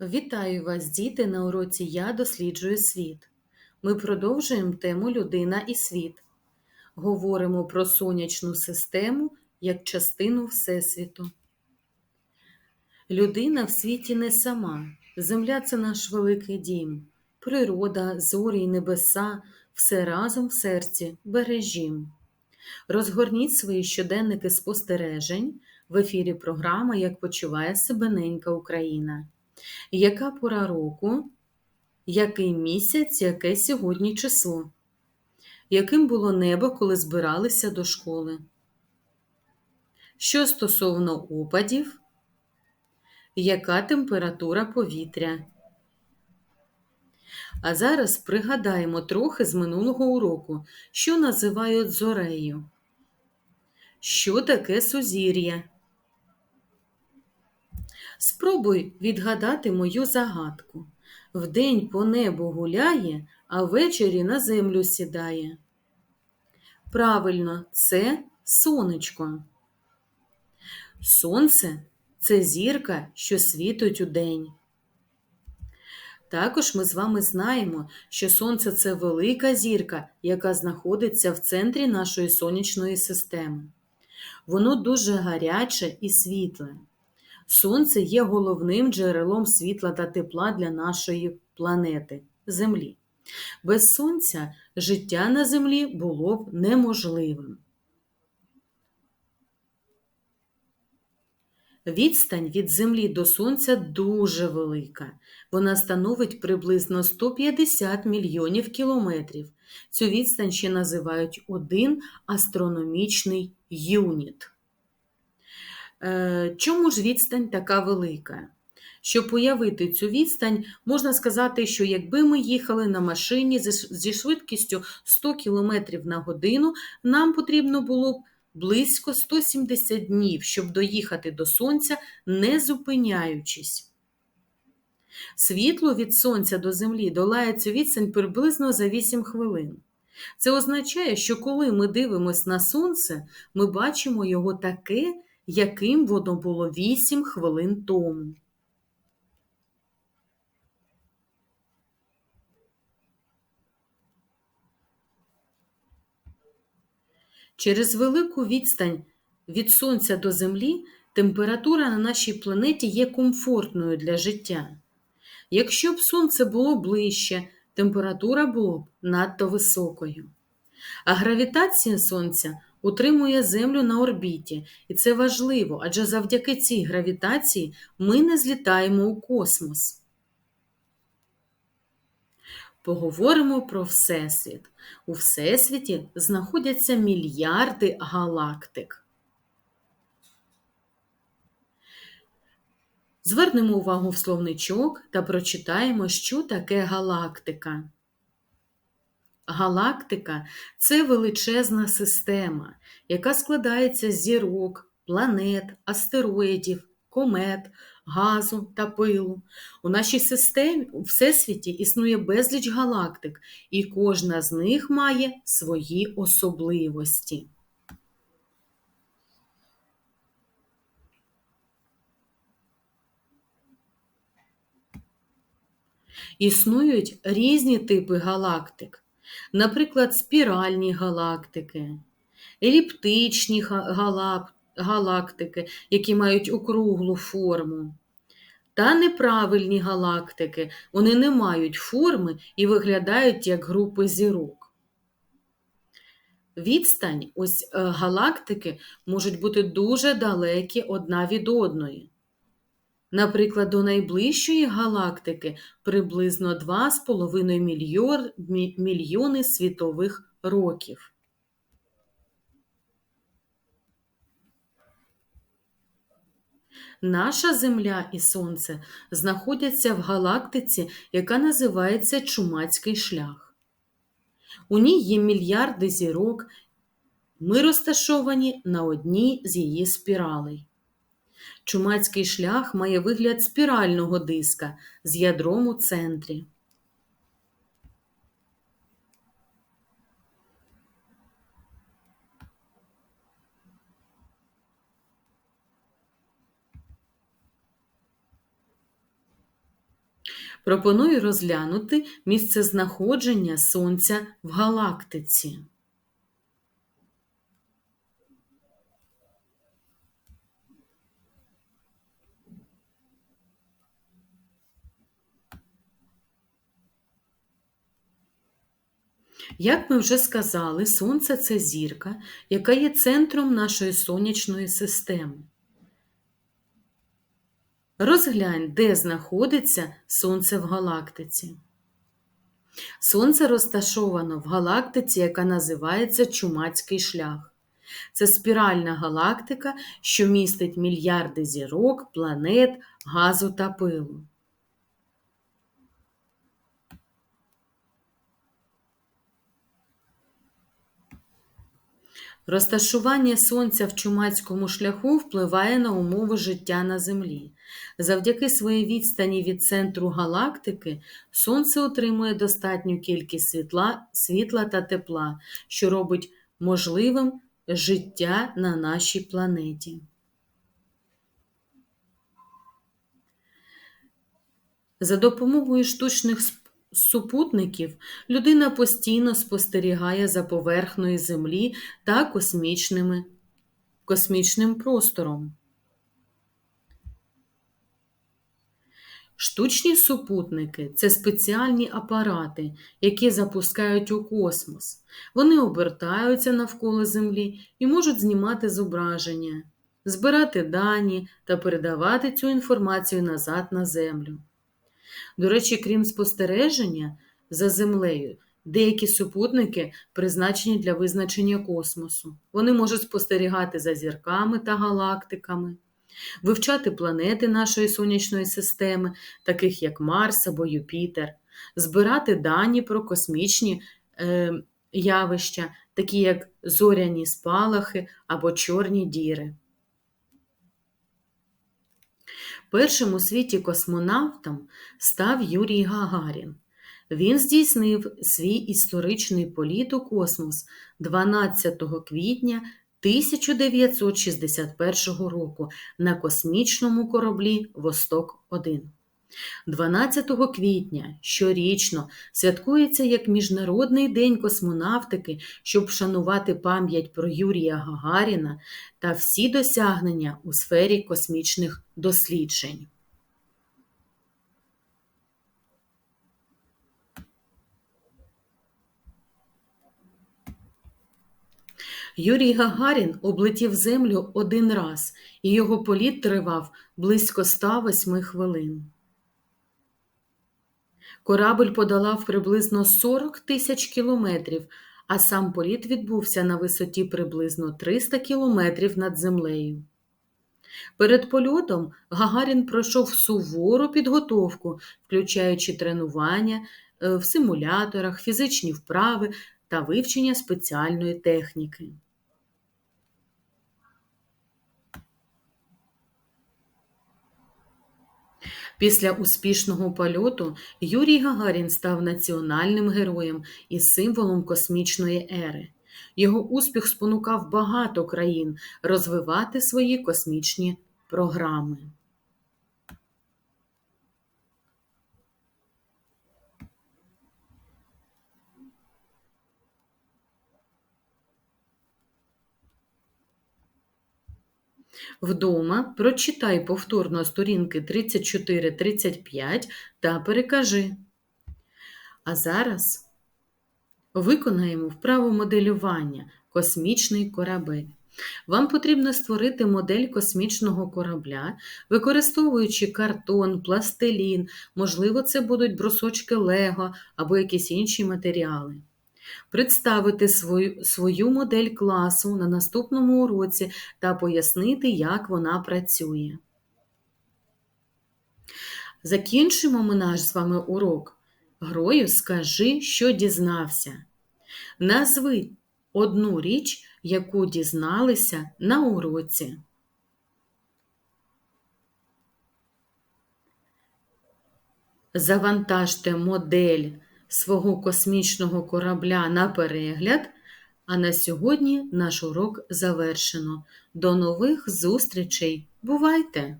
Вітаю вас, діти, на уроці Я досліджую світ. Ми продовжуємо тему Людина і світ. Говоримо про сонячну систему як частину Всесвіту. Людина в світі не сама. Земля це наш великий дім. Природа, зорі й небеса все разом в серці бережім. Розгорніть свої щоденники спостережень в ефірі програма Як почуває себе ненька Україна. Яка пора року? Який місяць, яке сьогодні число? Яким було небо, коли збиралися до школи? Що стосовно опадів? Яка температура повітря? А зараз пригадаємо трохи з минулого уроку, що називають зорею. Що таке сузір'я? Спробуй відгадати мою загадку. Вдень по небу гуляє, а ввечері на землю сідає. Правильно, це сонечко. Сонце це зірка, що світить у день. Також ми з вами знаємо, що Сонце це велика зірка, яка знаходиться в центрі нашої сонячної системи. Воно дуже гаряче і світле. Сонце є головним джерелом світла та тепла для нашої планети Землі. Без сонця життя на Землі було б неможливим. Відстань від Землі до Сонця дуже велика. Вона становить приблизно 150 мільйонів кілометрів. Цю відстань ще називають один астрономічний юніт. Е, чому ж відстань така велика? Щоб уявити цю відстань, можна сказати, що якби ми їхали на машині зі швидкістю 100 км на годину, нам потрібно було б близько 170 днів, щоб доїхати до Сонця, не зупиняючись. Світло від Сонця до Землі долає цю відстань приблизно за 8 хвилин. Це означає, що коли ми дивимося на Сонце, ми бачимо його таке, яким воно було 8 хвилин тому. Через велику відстань від Сонця до Землі температура на нашій планеті є комфортною для життя. Якщо б Сонце було ближче, температура була б надто високою. А гравітація Сонця утримує Землю на орбіті, і це важливо, адже завдяки цій гравітації ми не злітаємо у космос. Поговоримо про Всесвіт. У Всесвіті знаходяться мільярди галактик. Звернемо увагу в словничок та прочитаємо, що таке галактика. Галактика це величезна система, яка складається з зірок, планет, астероїдів, комет, газу та пилу. У нашій системі у Всесвіті існує безліч галактик, і кожна з них має свої особливості. Існують різні типи галактик, наприклад, спіральні галактики, еліптичні галактики, які мають округлу форму. Та неправильні галактики, вони не мають форми і виглядають як групи зірок. Відстань ось е, галактики можуть бути дуже далекі одна від одної. Наприклад, до найближчої галактики приблизно 2,5 мільйони світових років. Наша Земля і Сонце знаходяться в галактиці, яка називається Чумацький шлях. У ній є мільярди зірок, ми розташовані на одній з її спіралей. Чумацький шлях має вигляд спірального диска з ядром у центрі. Пропоную розглянути місце знаходження Сонця в галактиці. Як ми вже сказали, Сонце це зірка, яка є центром нашої сонячної системи. Розглянь, де знаходиться Сонце в галактиці. Сонце розташовано в галактиці, яка називається Чумацький шлях. Це спіральна галактика, що містить мільярди зірок, планет, газу та пилу. Розташування Сонця в чумацькому шляху впливає на умови життя на Землі. Завдяки своїй відстані від центру галактики Сонце отримує достатню кількість світла, світла та тепла, що робить можливим життя на нашій планеті. За допомогою штучних супутників людина постійно спостерігає за поверхнею Землі та космічними, космічним простором. Штучні супутники це спеціальні апарати, які запускають у космос. Вони обертаються навколо Землі і можуть знімати зображення, збирати дані та передавати цю інформацію назад на Землю. До речі, крім спостереження за Землею, деякі супутники призначені для визначення космосу. Вони можуть спостерігати за зірками та галактиками, вивчати планети нашої сонячної системи, таких як Марс або Юпітер, збирати дані про космічні е, явища, такі як зоряні спалахи або чорні діри. Першим у світі космонавтом став Юрій Гагарін. Він здійснив свій історичний політ у космос 12 квітня 1961 року на космічному кораблі Восток 1 12 квітня щорічно святкується як Міжнародний день космонавтики, щоб вшанувати пам'ять про Юрія Гагаріна та всі досягнення у сфері космічних досліджень. Юрій Гагарін облетів Землю один раз, і його політ тривав близько 108 хвилин. Корабль подолав приблизно 40 тисяч кілометрів, а сам політ відбувся на висоті приблизно 300 кілометрів над землею. Перед польотом Гагарін пройшов сувору підготовку, включаючи тренування е, в симуляторах, фізичні вправи та вивчення спеціальної техніки. Після успішного польоту Юрій Гагарін став національним героєм і символом космічної ери. Його успіх спонукав багато країн розвивати свої космічні програми. Вдома прочитай повторно сторінки 34-35 та перекажи. А зараз виконаємо вправу моделювання космічний корабель. Вам потрібно створити модель космічного корабля, використовуючи картон, пластилін, можливо, це будуть брусочки Лего або якісь інші матеріали представити свою, свою модель класу на наступному уроці та пояснити, як вона працює. Закінчимо ми наш з вами урок. Грою скажи, що дізнався. Назви одну річ, яку дізналися на уроці. Завантажте модель свого космічного корабля на перегляд. А на сьогодні наш урок завершено. До нових зустрічей! Бувайте!